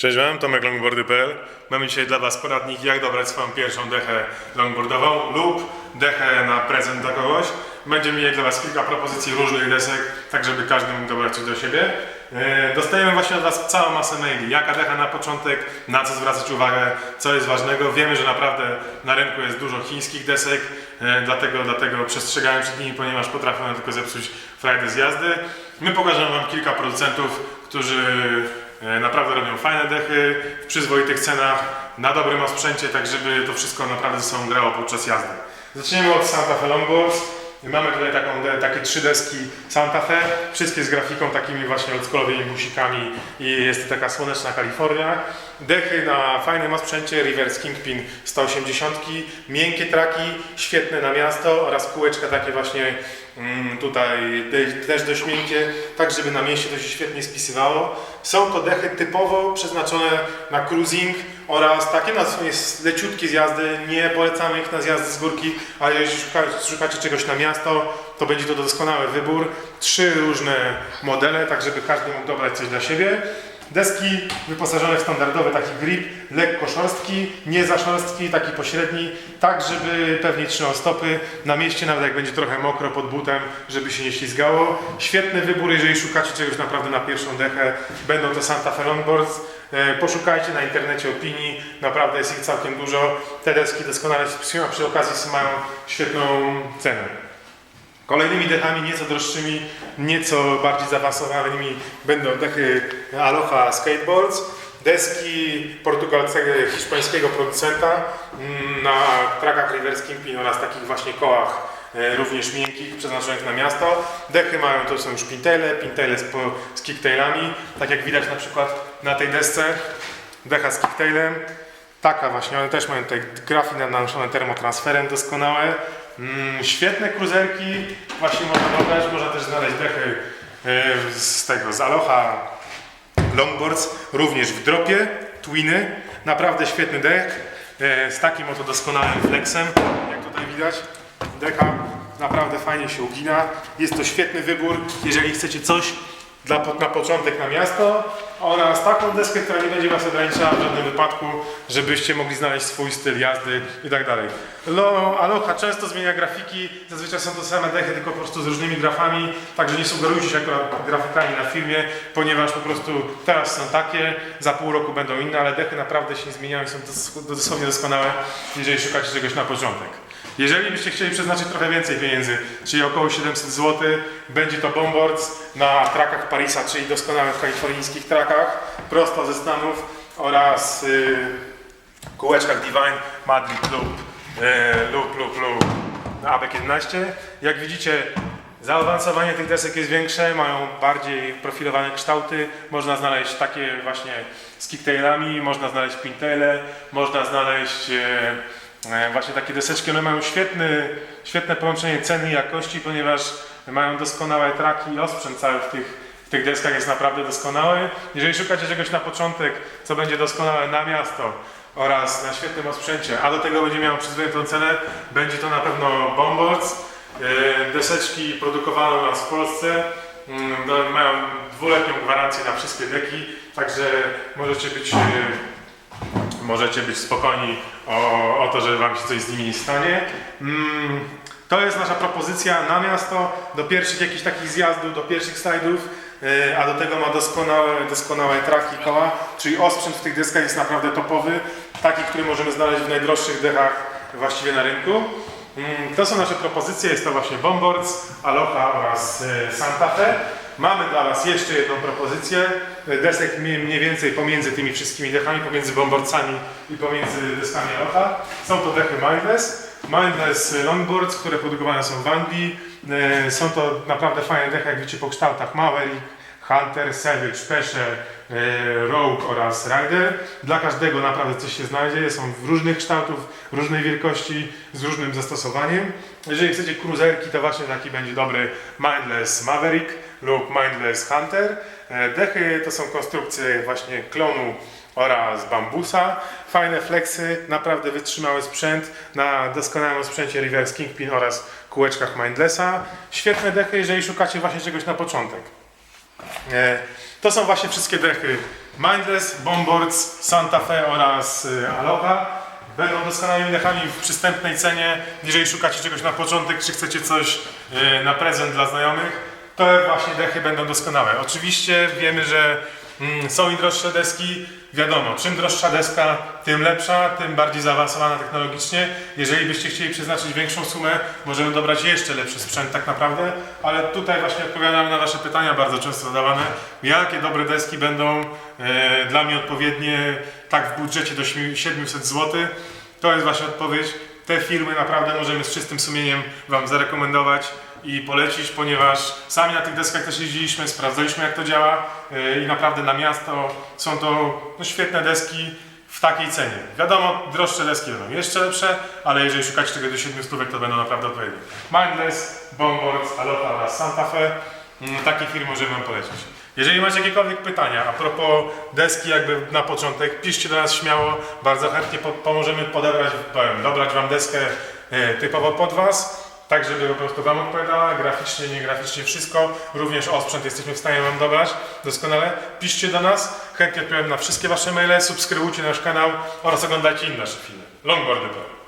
Cześć, mam Tomek Longboardy.pl. Mamy dzisiaj dla Was poradnik, jak dobrać swoją pierwszą dechę longboardową lub dechę na prezent dla kogoś. Będziemy mieli dla Was kilka propozycji różnych desek, tak żeby każdy mógł dobrać coś do siebie. E, Dostajemy właśnie od Was całą masę maili. Jaka decha na początek, na co zwracać uwagę, co jest ważnego. Wiemy, że naprawdę na rynku jest dużo chińskich desek, e, dlatego, dlatego przestrzegałem przed nimi, ponieważ potrafią tylko zepsuć frajdę z jazdy. My pokażemy Wam kilka producentów, którzy Naprawdę robią fajne dechy w przyzwoitych cenach, na dobrym osprzęcie, tak żeby to wszystko naprawdę ze sobą grało podczas jazdy. Zaczniemy od Santa Fe Longboards. Mamy tutaj taką, takie trzy deski Santa Fe, wszystkie z grafiką takimi właśnie oldschoolowymi busikami i jest to taka słoneczna Kalifornia. Dechy na fajnym osprzęcie, Reverse Kingpin 180, miękkie traki, świetne na miasto oraz kółeczka takie właśnie mm, tutaj te- też dość miękkie, tak żeby na mieście to się świetnie spisywało. Są to dechy typowo przeznaczone na cruising oraz takie na jest leciutkie zjazdy, nie polecamy ich na zjazdy z górki, ale jeśli szukacie, szukacie czegoś na miasto, to będzie to doskonały wybór. Trzy różne modele, tak żeby każdy mógł dobrać coś dla siebie. Deski wyposażone w standardowy taki grip, lekko szorstki, nie za szorstki, taki pośredni, tak żeby pewnie trzymał stopy na mieście, nawet jak będzie trochę mokro pod butem, żeby się nie ślizgało. Świetny wybór, jeżeli szukacie czegoś naprawdę na pierwszą dechę, będą to Santa Fe Longboards. E, Poszukajcie na internecie opinii, naprawdę jest ich całkiem dużo. Te deski doskonale się a przy okazji mają świetną cenę. Kolejnymi dechami nieco droższymi, nieco bardziej zaawansowanymi będą dechy Aloha Skateboards. Deski portugalskiego, hiszpańskiego producenta mm, na trakach Reverse Kingpin oraz takich właśnie kołach e, również miękkich, przeznaczonych na miasto. Dechy mają, to są już pintaile, pintaile z, z kicktailami, tak jak widać na przykład na tej desce, decha z kicktailem. Taka właśnie, one też mają tutaj grafy nanoszone termotransferem doskonałe. Mm, świetne kruzerki, właśnie można dobrać, można też znaleźć dechy e, z tego, z Aloha Longboards, również w dropie, twiny, naprawdę świetny dek, e, z takim oto doskonałym flexem, jak tutaj widać, deka naprawdę fajnie się ugina, jest to świetny wybór, jeżeli chcecie coś dla, na początek na miasto oraz taką deskę, która nie będzie Was ograniczała w żadnym wypadku, żebyście mogli znaleźć swój styl jazdy i tak dalej. Lo- Aloha często zmienia grafiki, zazwyczaj są to same dechy, tylko po prostu z różnymi grafami, także nie sugerujcie się akurat grafikami na filmie, ponieważ po prostu teraz są takie, za pół roku będą inne, ale dechy naprawdę się nie zmieniają i są dos- dosłownie doskonałe, jeżeli szukacie czegoś na początek. Jeżeli byście chcieli przeznaczyć trochę więcej pieniędzy, czyli około 700 zł, będzie to Bomboards na trakach Parisa, czyli doskonałych kalifornijskich trakach, prosto ze Stanów oraz y, kółeczkach Divine Madrid lub, y, lub, lub, lub AB11. Jak widzicie, zaawansowanie tych desek jest większe, mają bardziej profilowane kształty. Można znaleźć takie właśnie z kicktailami, można znaleźć pintaile, można znaleźć e, właśnie takie deseczki. One mają świetny, świetne połączenie ceny i jakości, ponieważ mają doskonałe traki i osprzęt cały w tych, w tych deskach jest naprawdę doskonały. Jeżeli szukacie czegoś na początek, co będzie doskonałe na miasto oraz na świetnym osprzęcie, a do tego będzie miało przyzwoitą cenę, będzie to na pewno Bomboards. E, Deseczki produkowane u nas w Polsce mm, mają dwuletnią gwarancję na wszystkie deki, także możecie być, e, możecie być spokojni o, o to, że Wam się coś z nimi nie stanie. Mm, To jest nasza propozycja na miasto, do pierwszych jakichś takich zjazdów, do pierwszych slajdów, e, a do tego ma doskonałe, doskonałe traki koła, czyli osprzęt w tych deskach jest naprawdę topowy, taki, który możemy znaleźć w najdroższych dechach właściwie na rynku. Mm, To są nasze propozycje, jest to właśnie Bomboards, Aloha oraz e, Santa Fe. Mamy dla Was jeszcze jedną propozycję, desek mniej, więcej pomiędzy tymi wszystkimi dechami, pomiędzy Bomboardsami i pomiędzy deskami Aloha. Są to dechy Mindless, Mindless Longboards, które produkowane są w Anglii. E, Są to naprawdę fajne dechy, jak widzicie po kształtach Maverick, Hunter, Savage, Pesher, Rogue oraz Rider. Dla każdego naprawdę coś się znajdzie. Są w różnych kształtów, różnej wielkości, z różnym zastosowaniem. Jeżeli chcecie kruzerki, to właśnie taki będzie dobry Mindless Maverick lub Mindless Hunter. E, Dechy to są konstrukcje właśnie klonu oraz bambusa. Fajne flexy, naprawdę wytrzymały sprzęt na doskonałym sprzęcie Reverse Kingpin oraz kółeczkach Mindlessa. Świetne dechy, jeżeli szukacie właśnie czegoś na początek. E, To są właśnie wszystkie dechy Mindless, Bombboards, Santa Fe oraz y, Aloha będą doskonałymi dechami w przystępnej cenie. Jeżeli szukacie czegoś na początek, czy chcecie coś y, na prezent dla znajomych, to właśnie dechy będą doskonałe. Oczywiście wiemy, że mm, są i droższe deski. Wiadomo, czym droższa deska, tym lepsza, tym bardziej zaawansowana technologicznie. Jeżeli byście chcieli przeznaczyć większą sumę, możemy dobrać jeszcze lepszy sprzęt tak naprawdę, ale tutaj właśnie odpowiadamy na Wasze pytania bardzo często zadawane. Jakie dobre deski będą e, dla mnie odpowiednie, tak w budżecie do 700 zł? To jest właśnie odpowiedź. Te firmy naprawdę możemy z czystym sumieniem Wam zarekomendować i polecić, ponieważ sami na tych deskach też jeździliśmy, sprawdzaliśmy jak to działa yy, i naprawdę na miasto są to no, świetne deski w takiej cenie. Wiadomo, droższe deski będą jeszcze lepsze, ale jeżeli szukacie tego do 700 to będą naprawdę odpowiednie. Mindless, Bombboards, Aloha oraz Santa Fe. Mm, Takie firmy możemy Wam polecić. Jeżeli macie jakiekolwiek pytania a propos deski jakby na początek, piszcie do nas śmiało, bardzo chętnie po, pomożemy podebrać, dobrać Wam deskę e, typowo pod Was, tak żeby po prostu Wam odpowiadała, graficznie, nie graficznie, wszystko, również osprzęt jesteśmy w stanie Wam dobrać doskonale. Piszcie do nas, chętnie odpowiem na wszystkie Wasze maile, subskrybujcie nasz kanał oraz oglądajcie inne nasze filmy. Longboardy.pl